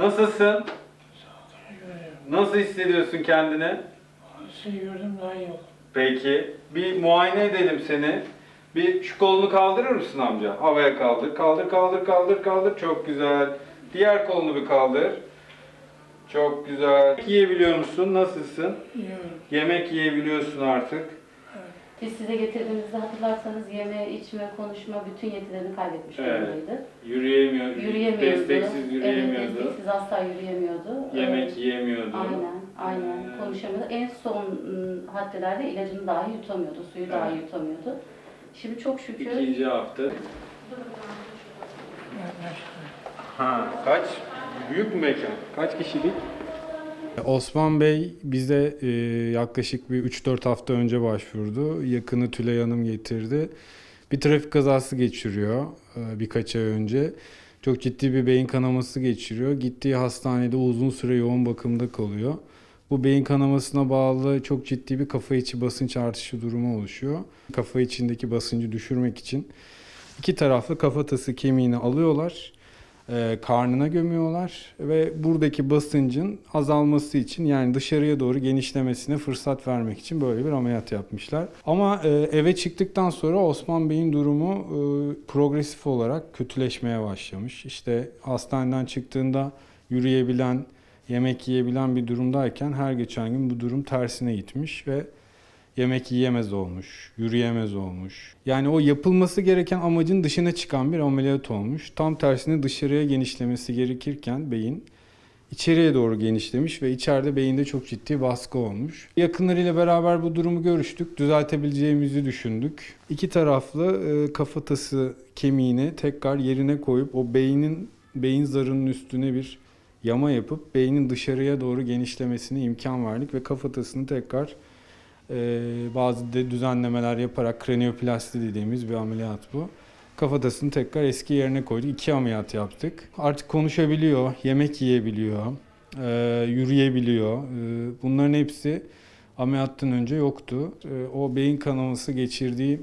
Nasılsın? Nasıl hissediyorsun kendini? Sizi gördüm daha iyi oldu. Peki. Bir muayene edelim seni. Bir şu kolunu kaldırır mısın amca? Havaya kaldır. Kaldır, kaldır, kaldır, kaldır. Çok güzel. Diğer kolunu bir kaldır. Çok güzel. Yiyebiliyor musun? Nasılsın? Yiyorum. Yemek yiyebiliyorsun artık. Biz size getirdiğimizde hatırlarsanız yeme, içme, konuşma bütün yetilerini kaybetmiş Evet. durumdaydı. Yürüyemiyor. Yürüyemiyordu. Desteksiz yürüyemiyordu. Evet, desteksiz asla yürüyemiyordu. Yemek Ee, yiyemiyordu. Aynen, aynen. Ee, Konuşamıyordu. En son ım, haddelerde ilacını dahi yutamıyordu, suyu dahi Evet. yutamıyordu. Şimdi çok şükür İkinci hafta. Ha, kaç? Büyük mü mekan? Kaç kişilik? Osman Bey bize e, yaklaşık bir 3-4 hafta önce başvurdu. Yakını Tülay Hanım getirdi. Bir trafik kazası geçiriyor e, birkaç ay önce. Çok ciddi bir beyin kanaması geçiriyor. Gittiği hastanede uzun süre yoğun bakımda kalıyor. Bu beyin kanamasına bağlı çok ciddi bir kafa içi basınç artışı durumu oluşuyor. Kafa içindeki basıncı düşürmek için iki taraflı kafatası kemiğini alıyorlar e, karnına gömüyorlar ve buradaki basıncın azalması için yani dışarıya doğru genişlemesine fırsat vermek için böyle bir ameliyat yapmışlar. Ama e, eve çıktıktan sonra Osman Bey'in durumu e, progresif olarak kötüleşmeye başlamış. İşte hastaneden çıktığında yürüyebilen, yemek yiyebilen bir durumdayken her geçen gün bu durum tersine gitmiş ve yemek yiyemez olmuş, yürüyemez olmuş. Yani o yapılması gereken amacın dışına çıkan bir ameliyat olmuş. Tam tersine dışarıya genişlemesi gerekirken beyin içeriye doğru genişlemiş ve içeride beyinde çok ciddi baskı olmuş. Yakınlarıyla beraber bu durumu görüştük, düzeltebileceğimizi düşündük. İki taraflı e, kafatası kemiğini tekrar yerine koyup o beynin beyin zarının üstüne bir yama yapıp beynin dışarıya doğru genişlemesine imkan verdik ve kafatasını tekrar bazı de düzenlemeler yaparak kranioplasti dediğimiz bir ameliyat bu. Kafatasını tekrar eski yerine koyduk. İki ameliyat yaptık. Artık konuşabiliyor, yemek yiyebiliyor, e, yürüyebiliyor. E, bunların hepsi ameliyattan önce yoktu. E, o beyin kanaması geçirdiği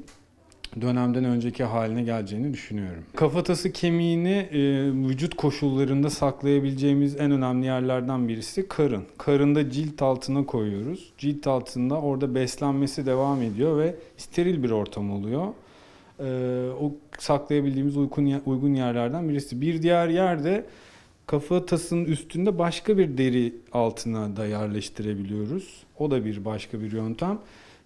dönemden önceki haline geleceğini düşünüyorum. Kafatası kemiğini e, vücut koşullarında saklayabileceğimiz en önemli yerlerden birisi karın. Karında cilt altına koyuyoruz. Cilt altında orada beslenmesi devam ediyor ve steril bir ortam oluyor. E, o saklayabildiğimiz uygun, uygun yerlerden birisi. Bir diğer yerde kafatasının üstünde başka bir deri altına da yerleştirebiliyoruz. O da bir başka bir yöntem.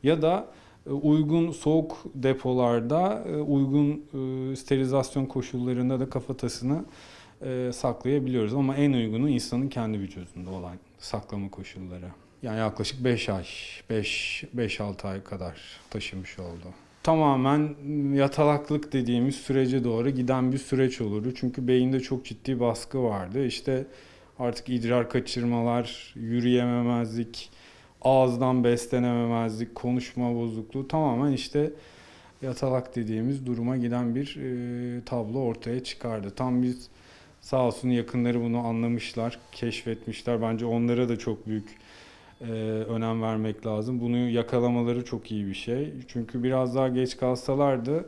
Ya da uygun soğuk depolarda, e, uygun e, sterilizasyon koşullarında da kafatasını e, saklayabiliyoruz. Ama en uygunu insanın kendi vücudunda olan saklama koşulları. Yani yaklaşık 5 ay, 5-6 ay kadar taşımış oldu. Tamamen yatalaklık dediğimiz sürece doğru giden bir süreç olurdu. Çünkü beyinde çok ciddi baskı vardı. İşte artık idrar kaçırmalar, yürüyememezlik, ağızdan beslenememezlik, konuşma bozukluğu tamamen işte yatalak dediğimiz duruma giden bir e, tablo ortaya çıkardı. Tam biz sağ olsun yakınları bunu anlamışlar, keşfetmişler. Bence onlara da çok büyük e, önem vermek lazım. Bunu yakalamaları çok iyi bir şey. Çünkü biraz daha geç kalsalardı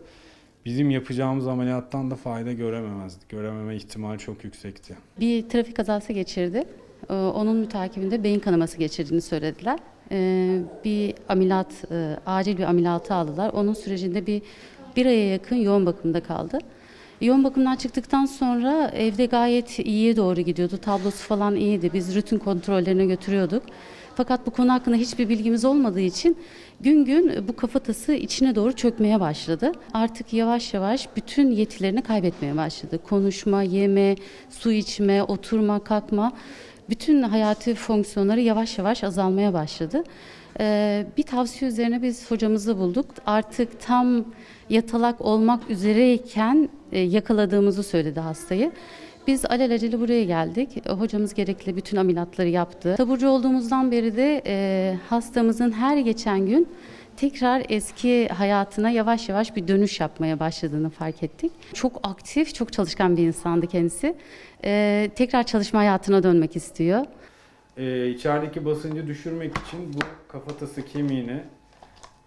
bizim yapacağımız ameliyattan da fayda görememezdik. Görememe ihtimali çok yüksekti. bir trafik kazası geçirdi. Ee, Onun mütakibinde beyin kanaması geçirdiğini söylediler. Ee, Bir ameliyat, e, acil bir ameliyatı aldılar. Onun sürecinde bir bir aya yakın yoğun bakımda kaldı. Yoğun bakımdan çıktıktan sonra evde gayet iyiye doğru gidiyordu. Tablosu falan iyiydi. Biz rutin kontrollerine götürüyorduk. Fakat bu konu hakkında hiçbir bilgimiz olmadığı için gün gün bu kafatası içine doğru çökmeye başladı. Artık yavaş yavaş bütün yetilerini kaybetmeye başladı. Konuşma, yeme, su içme, oturma, kalkma bütün hayati fonksiyonları yavaş yavaş azalmaya başladı. Ee, bir tavsiye üzerine biz hocamızı bulduk. Artık tam yatalak olmak üzereyken e, yakaladığımızı söyledi hastayı. Biz alelacele buraya geldik. Hocamız gerekli bütün ameliyatları yaptı. Taburcu olduğumuzdan beri de e, hastamızın her geçen gün tekrar eski hayatına yavaş yavaş bir dönüş yapmaya başladığını fark ettik. Çok aktif, çok çalışkan bir insandı kendisi. E, tekrar çalışma hayatına dönmek istiyor. Ee, içerideki basıncı düşürmek için bu kafatası kemiğini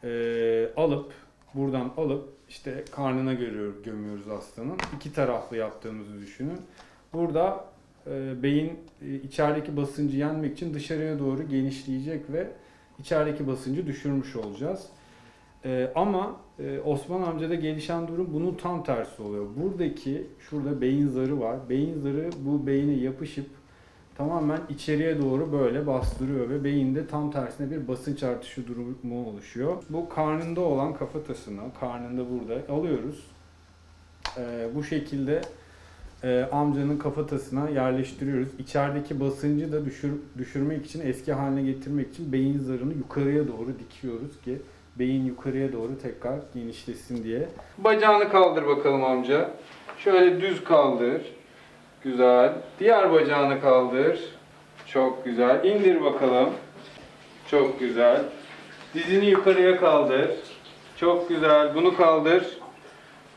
e, alıp buradan alıp işte karnına görüyor, gömüyoruz hastanın. İki taraflı yaptığımızı düşünün. Burada e, beyin e, içerideki basıncı yenmek için dışarıya doğru genişleyecek ve içerideki basıncı düşürmüş olacağız. E, ama e, Osman amcada gelişen durum bunun tam tersi oluyor. Buradaki şurada beyin zarı var. Beyin zarı bu beyine yapışıp tamamen içeriye doğru böyle bastırıyor ve beyinde tam tersine bir basınç artışı durumu oluşuyor. Bu karnında olan kafatasını, karnında burada alıyoruz. Ee, bu şekilde e, amcanın kafatasına yerleştiriyoruz. İçerideki basıncı da düşür, düşürmek için, eski haline getirmek için beyin zarını yukarıya doğru dikiyoruz ki beyin yukarıya doğru tekrar genişlesin diye. Bacağını kaldır bakalım amca. Şöyle düz kaldır. Güzel. Diğer bacağını kaldır. Çok güzel. İndir bakalım. Çok güzel. Dizini yukarıya kaldır. Çok güzel. Bunu kaldır.